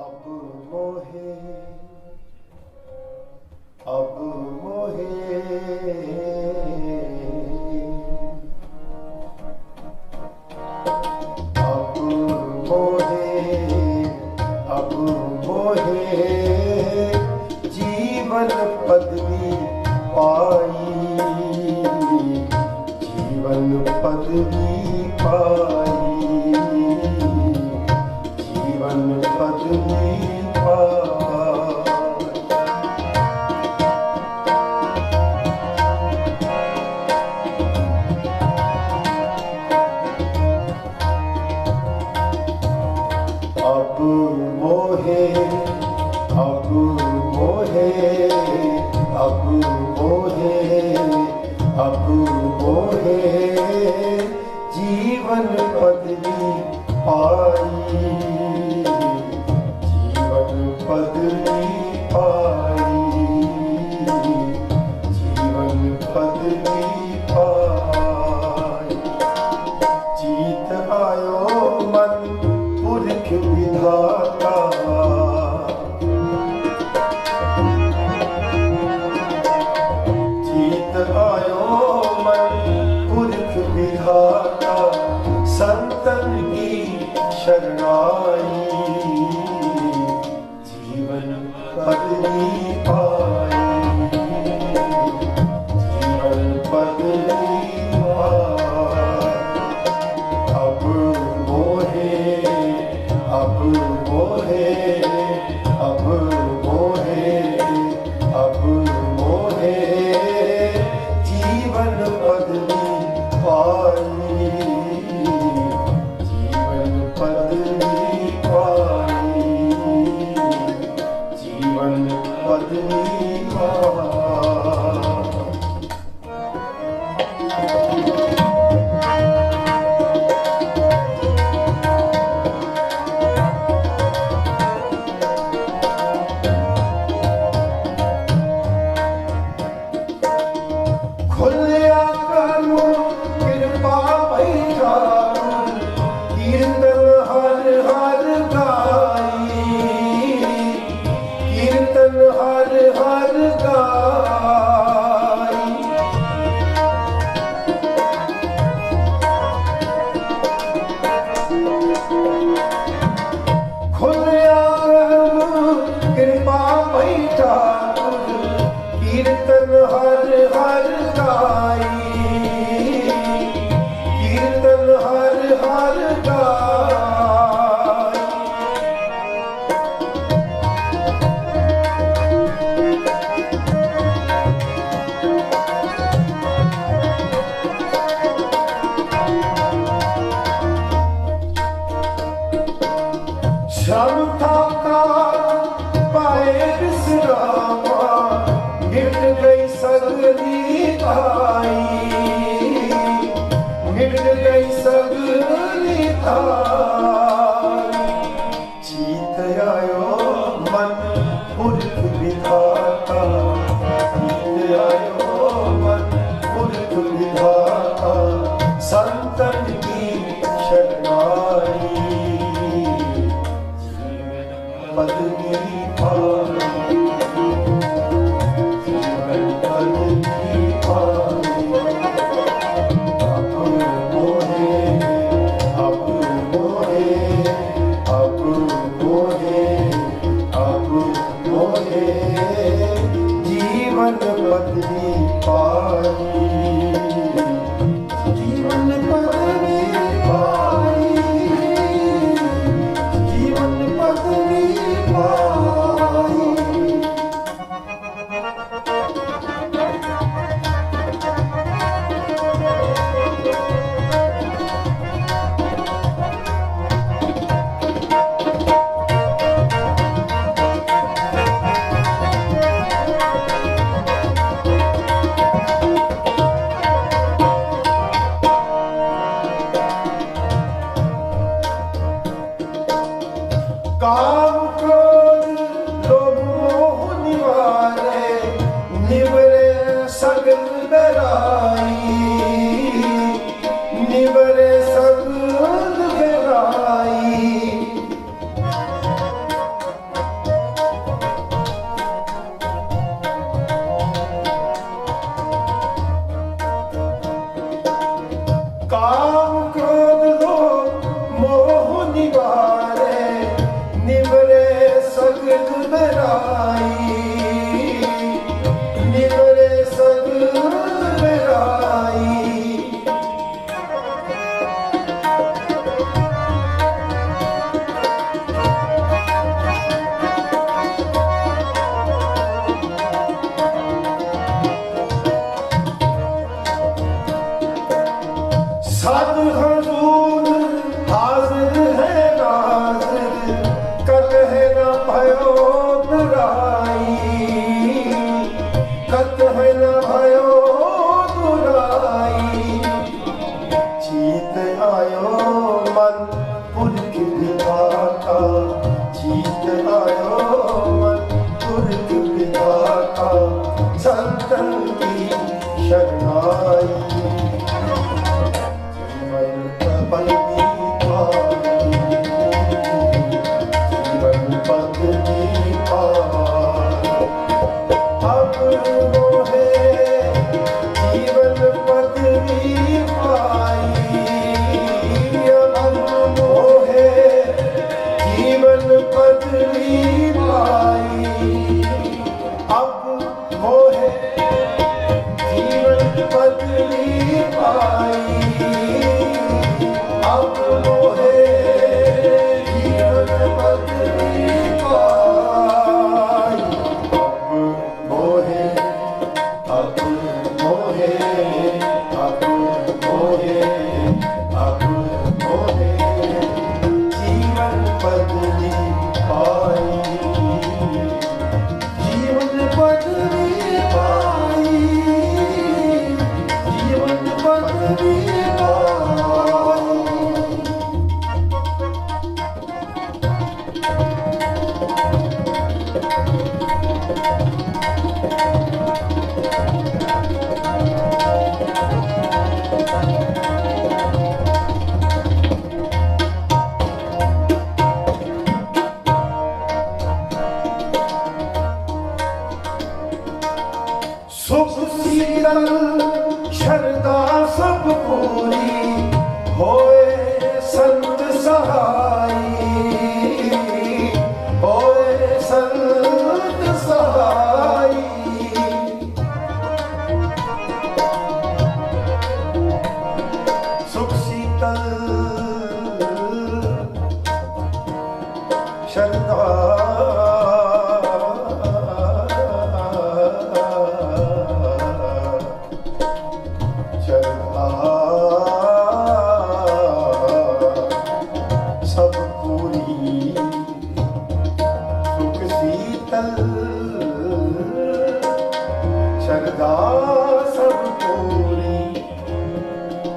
अब मोहे अब मोहे अब मोहे अब मोहे जीवन पदवी पाई जीवन पदवी पाई जीवन पदवी ਹੋਏ ਅਪੂ ਹੋਏ ਜੀਵਨ ਪਦਵੀ ਪਾਈ। ਜੀਵਨ ਪਦਵੀ ਪਾਈ। apu o he ਜਾਇਓ ਮਨ ਉਰ ਸਕਲ ਬਰਾਈ ਮੋਹ ਨਿਵਾਰੇ ਨਿਵਰੇ ਸਗਲ ਬਰਾਈ। one. ਸ਼ਰਦਾ ਸਭ ਪੂਰੀ ਹੋਏ।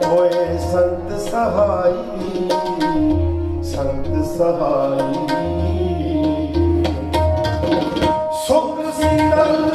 ਹੋਏ ਸੰਤ ਸਹਾਈ ਸੰਤ ਸਹਾਈ। ਸੁਖ ਸੀਤਲ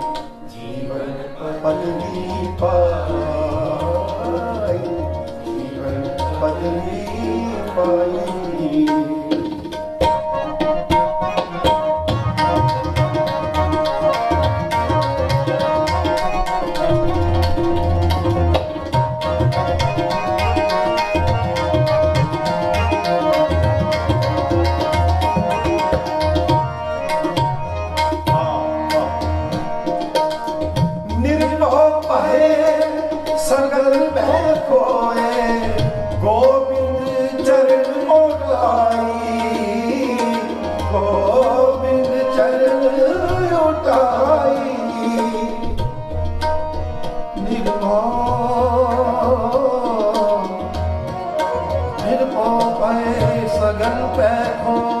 Thank you. ਕੋ ਸਗਨ ਪੈ ਖੋ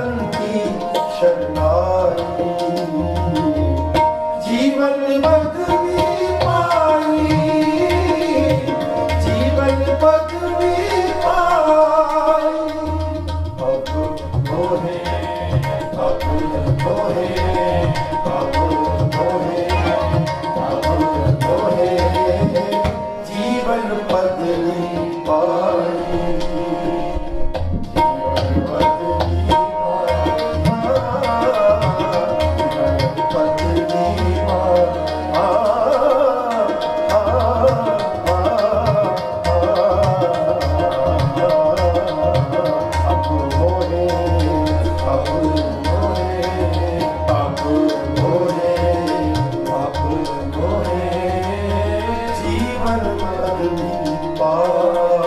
ਜਨਮ ਕੀ ਸ਼ਰਨਾਈ ਜੀਵਨ ਮਨ ਕਰਨੀ ਪਾ